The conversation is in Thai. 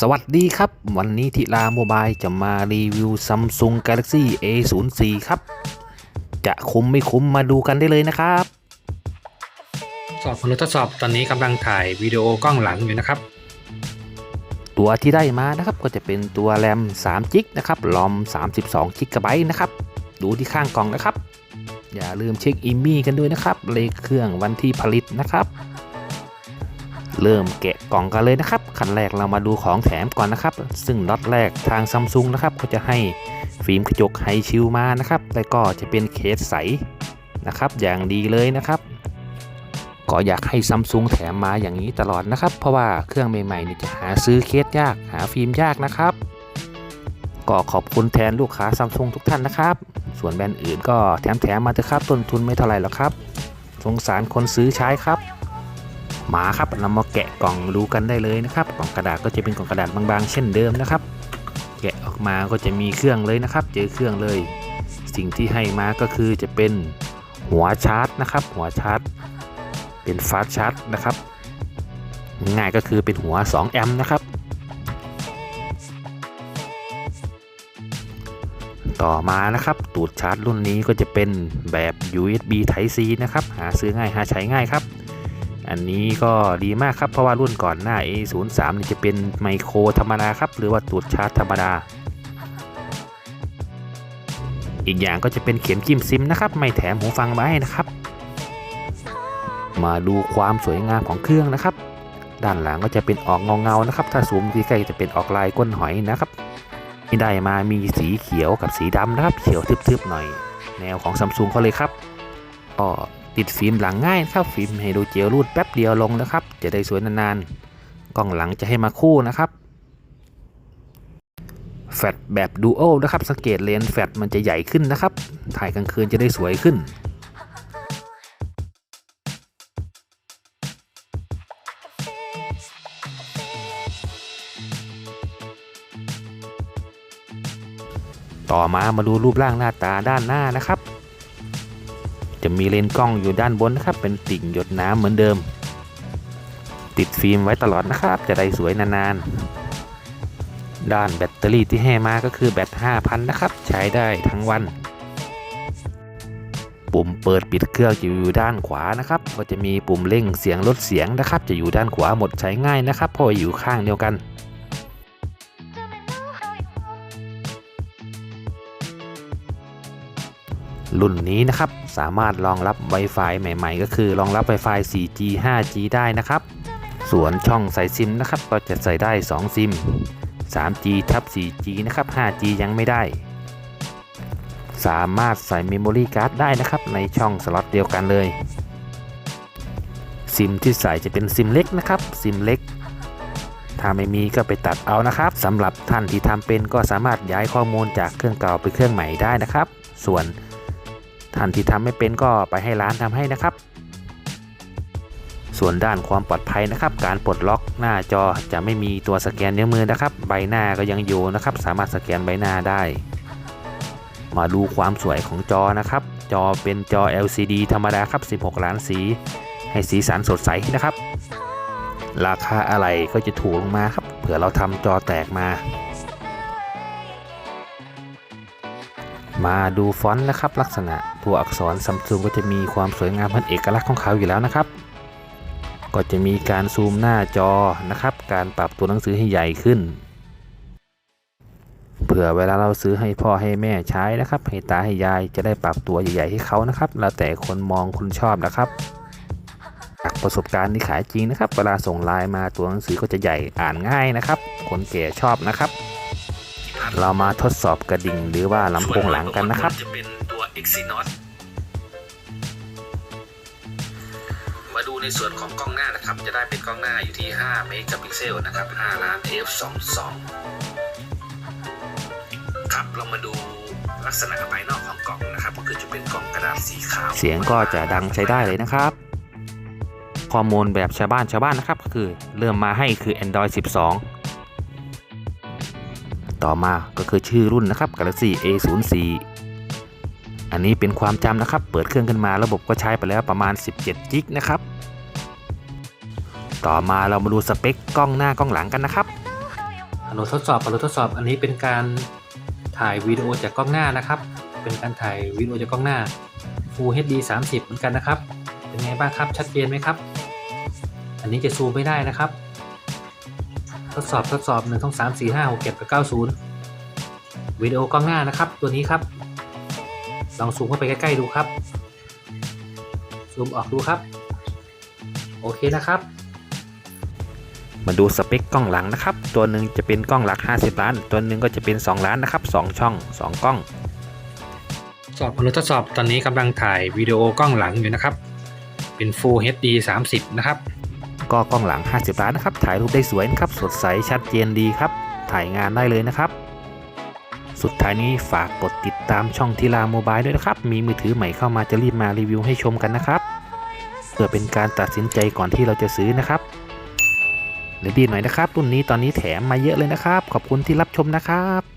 สวัสดีครับ วันนี้ทิลาโมบายจะมารีวิว Samsung Galaxy A04 ครับ จะคุ้มไม่คุ้มมาดูกันได้เลยนะครับ สอบผลทดสอบตอนนี้กำลังถ่ายวิดีโอกล้องหลังอยู่นะครับ ตัวที่ได้มานะครับก็จะเป็นตัวแรม3จิกนะครับลอม 32จิกะไบต์นะครับ ดูที่ข้างกล่องนะครับ อย่าลืมเช็คอิมมี่กันด้วยนะครับเลขเครื่องวันที่ผลิตนะครับ เริ่มแกะกล่องกันเลยนะครับขั้นแรกเรามาดูของแถมก่อนนะครับ ซึ่งล็อตแรกทางซัมซุงนะครับก็จะให้ฟิล์มกระจกไฮชิลมานะครับแล้วก็จะเป็นเคสใสนะครับ อย่างดีเลยนะครับก็อยากให้ซัมซุงแถมมาอย่างนี้ตลอดนะครับ เพราะว่าเครื่องใหม่ๆนี่จะหาซื้อเคสยากหาฟิล์มยากนะครับ ก็ขอบคุณแทนลูกค้าซัมซุงทุกท่านนะครับ ส่วนแบรนด์อื่นก็แถมๆมาเถอะครับต้นทุนไม่เท่าไหร่หรอกครับ สงสารคนซื้อใช้ครับ มาครับเรามาแกะกล่องดูกันได้เลยนะครับ กล่องกระดาษก็จะเป็นกล่องกระดาษบางๆ เช่นเดิมนะครับ แกะออกมาก็จะมีเครื่องเลยนะครับ เจอเครื่องเลย สิ่งที่ให้มาก็คือจะเป็นหัวชาร์จนะครับ หัวชาร์จ เป็นฟาสชาร์จนะครับง่ายก็คือเป็นหัว 2 แอมป์นะครับ ต่อมานะครับ ตูดชาร์จรุ่นนี้ก็จะเป็นแบบ USB Type C นะครับ หาซื้อง่ายหาใช้ง่ายครับ อันนี้ก็ดีมากครับ เพราะว่ารุ่นก่อนหน้า A03 นี่จะเป็นไมโครธรรมดาครับ หรือว่าตูดชาร์จธรรมดา อีกอย่างก็จะเป็นเข็มจิ้มซิมนะครับ ไม่แถมหูฟังมาให้นะครับ มาดูความสวยงามของเครื่องนะครับ ด้านหลังก็จะเป็นออกเงาๆนะครับ ถ้าซูมใกล้ๆจะเป็นออกลายก้นหอยนะครับที่ได้มามีสีเขียวกับสีดำนะครับ เขียวทึบๆหน่อย แนวของซัมซุงเขาเลยครับก็ ติดฟิล์มหลังง่ายนะครับฟิล์มไฮโดรเจลรูดแป๊บเดียวลงนะครับ จะได้สวยนานๆ กล้องหลังจะให้มาคู่นะครับแฟลชแบบดูโอนะครับ สังเกตเลนส์แฟลชมันจะใหญ่ขึ้นนะครับ ถ่ายกลางคืนจะได้สวยขึ้น ต่อมามาดูรูปร่างหน้าตาด้านหน้านะครับ จะมีเลนส์กล้องอยู่ด้านบนนะครับ เป็นติ่งหยดน้ำเหมือนเดิม ติดฟิล์มไว้ตลอดนะครับ จะได้สวยนานๆ ด้านแบตเตอรี่ที่ให้มาก็คือแบต 5,000 นะครับ ใช้ได้ทั้งวัน ปุ่มเปิดปิดเครื่องจะอยู่ด้านขวานะครับ ก็จะมีปุ่มเร่งเสียงลดเสียงนะครับ จะอยู่ด้านขวาหมดใช้ง่ายนะครับเพราะอยู่ข้างเดียวกัน รุ่นนี้นะครับ สามารถรองรับ Wi-Fi ใหม่ ๆ ก็คือรองรับ Wi-Fi 4G 5G ได้นะครับ ส่วนช่องใส่ซิมนะครับ ก็จะใส่ได้ 2 ซิม 3G ทับ 4G นะครับ 5G ยังไม่ได้ สามารถใส่เมมโมรี่การ์ดได้นะครับ ในช่องสล็อตเดียวกันเลย ซิมที่ใส่จะเป็นซิมเล็กนะครับ ซิมเล็กถ้าไม่มีก็ไปตัดเอานะครับสำหรับท่านที่ทำเป็นก็สามารถย้ายข้อมูลจากเครื่องเก่าไปเครื่องใหม่ได้นะครับ ส่วน ท่านที่ทำไม่เป็นก็ไปให้ร้านทำให้นะครับ ส่วนด้านความปลอดภัยนะครับ การปลดล็อกหน้าจอจะไม่มีตัวสแกนนิ้วมือนะครับ ใบหน้าก็ยังอยู่นะครับ สามารถสแกนใบหน้าได้ มาดูความสวยของจอนะครับ จอเป็นจอ LCD ธรรมดาครับ 16 ล้านสี ให้สีสันสดใสนะครับ ราคาอะไรก็จะถูกลงมาครับ เผื่อเราทำจอแตกมา มาดูฟอนต์นะครับลักษณะตัวอักษรซัมซุงก็จะมีความสวยงามเป็นเอกลักษณ์ของเขาอยู่แล้วนะครับ ก็จะมีการซูมหน้าจอนะครับ การปรับตัวหนังสือให้ใหญ่ขึ้น เผื่อเวลาเราซื้อให้พ่อให้แม่ใช้นะครับ ให้ตาให้ยายจะได้ปรับตัวใหญ่ๆให้เขานะครับ แล้วแต่คนมองคุณชอบนะครับจากประสบการณ์ที่ขายจริงนะครับ เวลาส่งไลน์มาตัวหนังสือก็จะใหญ่อ่านง่ายนะครับ คนแก่ชอบนะครับ เรามาทดสอบกระดิ่งหรือว่าลำโพงหลังกันนะครับ จะเป็นตัว Exynos มาดูในส่วนของกล้องหน้านะครับ จะได้เป็นกล้องหน้าอยู่ที่ 5 เมกะพิกเซลนะครับ 5 ล้าน f22 ครับ เรามาดูลักษณะภายนอกของกล่องนะครับ ก็คือจะเป็นกล่องกระดาษสีขาว เสียงก็จะดังใช้ได้เลยนะครับ ข้อมูลแบบชาวบ้านชาวบ้านนะครับ ก็คือเริ่มมาให้คือ Android 12 ต่อมาก็คือชื่อรุ่นนะครับ Galaxy A04 อันนี้เป็นความจำนะครับ เปิดเครื่องขึ้นมาระบบก็ใช้ไปแล้วประมาณ 17กิกนะครับ ต่อมาเรามาดูสเปคกล้องหน้ากล้องหลังกันนะครับหลดทดสอบหลดทดสอบอันนี้เป็นการถ่ายวิดีโอจากกล้องหน้านะครับ เป็นการถ่ายวิดีโอจากกล้องหน้า Full HD 30 เหมือนกันนะครับ เป็นไงบ้างครับ ชัดเจนไหมครับ อันนี้จะซูมไม่ได้นะครับ ทดสอบทดสอบ1 2 3 4 5 6 7กับ90 วิดีโอกล้องหน้านะครับ ตัวนี้ครับ ลองซูมเข้าไปใกล้ๆดูครับ ซูมออกดูครับ โอเคนะครับ มาดูสเปคกล้องหลังนะครับ ตัวหนึ่งจะเป็นกล้องหลัก 50 ล้าน ตัวหนึ่งก็จะเป็น 2 ล้านนะครับ 2 ช่อง 2 กล้อง สอบผลทดสอบตอนนี้กำลังถ่ายวิดีโอกล้องหลังอยู่นะครับ เป็น Full HD 30 นะครับ ก็กล้องหลัง 50 ล้านนะครับ ถ่ายรูปได้สวยนะครับ สดใสชัดเจนดีครับ ถ่ายงานได้เลยนะครับ สุดท้ายนี้ฝากกดติดตามช่องทีลาโมบายด้วยนะครับ มีมือถือใหม่เข้ามาจะรีบมารีวิวให้ชมกันนะครับ เพื่อเป็นการตัดสินใจก่อนที่เราจะซื้อนะครับหรือดีหน่อยนะครับรุ่นนี้ตอนนี้แถมมาเยอะเลยนะครับ ขอบคุณที่รับชมนะครับ